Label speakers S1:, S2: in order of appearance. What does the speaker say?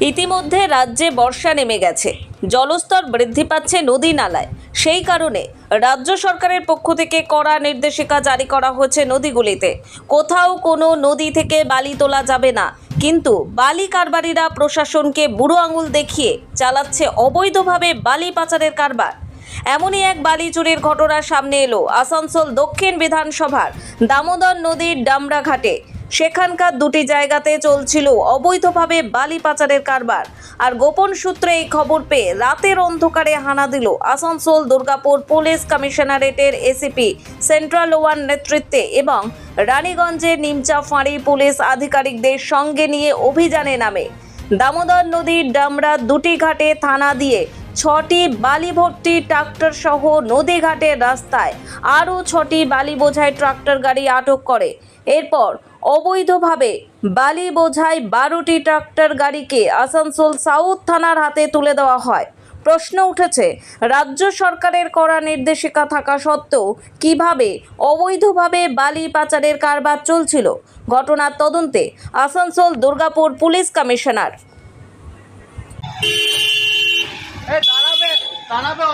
S1: ইতিমধ্যে রাজ্যে বর্ষা নেমে গেছে। জলস্তর বৃদ্ধি পাচ্ছে নদী নালায়। সেই কারণে রাজ্য সরকারের পক্ষ থেকে কড়া নির্দেশিকা জারি করা হয়েছে নদীগুলিতে। কোথাও কোনো নদী থেকে বালি তোলা যাবে না। কিন্তু বালি কারবারিরা প্রশাসনকে বুড়ো আঙুল দেখিয়ে চালাচ্ছে অবৈধভাবে বালি পাচারের কারবার। এমনই এক বালি চুরির ঘটনা সামনে এলো আসানসোল দক্ষিণ বিধানসভার দামোদর নদীর ডামরাঘাটে। সেখানকার দুটি জায়গাতে চলছিল অবৈধভাবে বালি পাচারের কারবার। আর গোপন সূত্রে এই খবর পেয়ে রাতের অন্ধকারে হানা দিল আসানসোল, দুর্গাপুর পুলিশ কমিশনারেটের এসিপি, সেন্ট্রাল ওয়ান নেতৃত্বে এবং রানীগঞ্জের নিমচা ফাঁড়ি পুলিশ আধিকারিকদের সঙ্গে নিয়ে অভিযানে নামে। দামোদর নদীর ডামরা দুটি ঘাটে থানা দিয়ে ছটি বালি ভর্তি ট্রাক্টর সহ নদী ঘাটের রাস্তায় আরও ছটি বালি বোঝাই ট্রাক্টর গাড়ি আটক করে। এরপর অবৈধভাবে বালি বোঝাই বারোটি ট্রাক্টর গাড়িকে আসানসোল সাউথ থানার হাতে তুলে দেওয়া হয়। প্রশ্ন উঠেছে, রাজ্য সরকারের করা নির্দেশিকা থাকা সত্ত্বেও কীভাবে অবৈধভাবে বালি পাচারের কারবার চলছিল? ঘটনার তদন্তে আসানসোল দুর্গাপুর পুলিশ কমিশনার।
S2: দাঁড়াবে দাঁড়াবে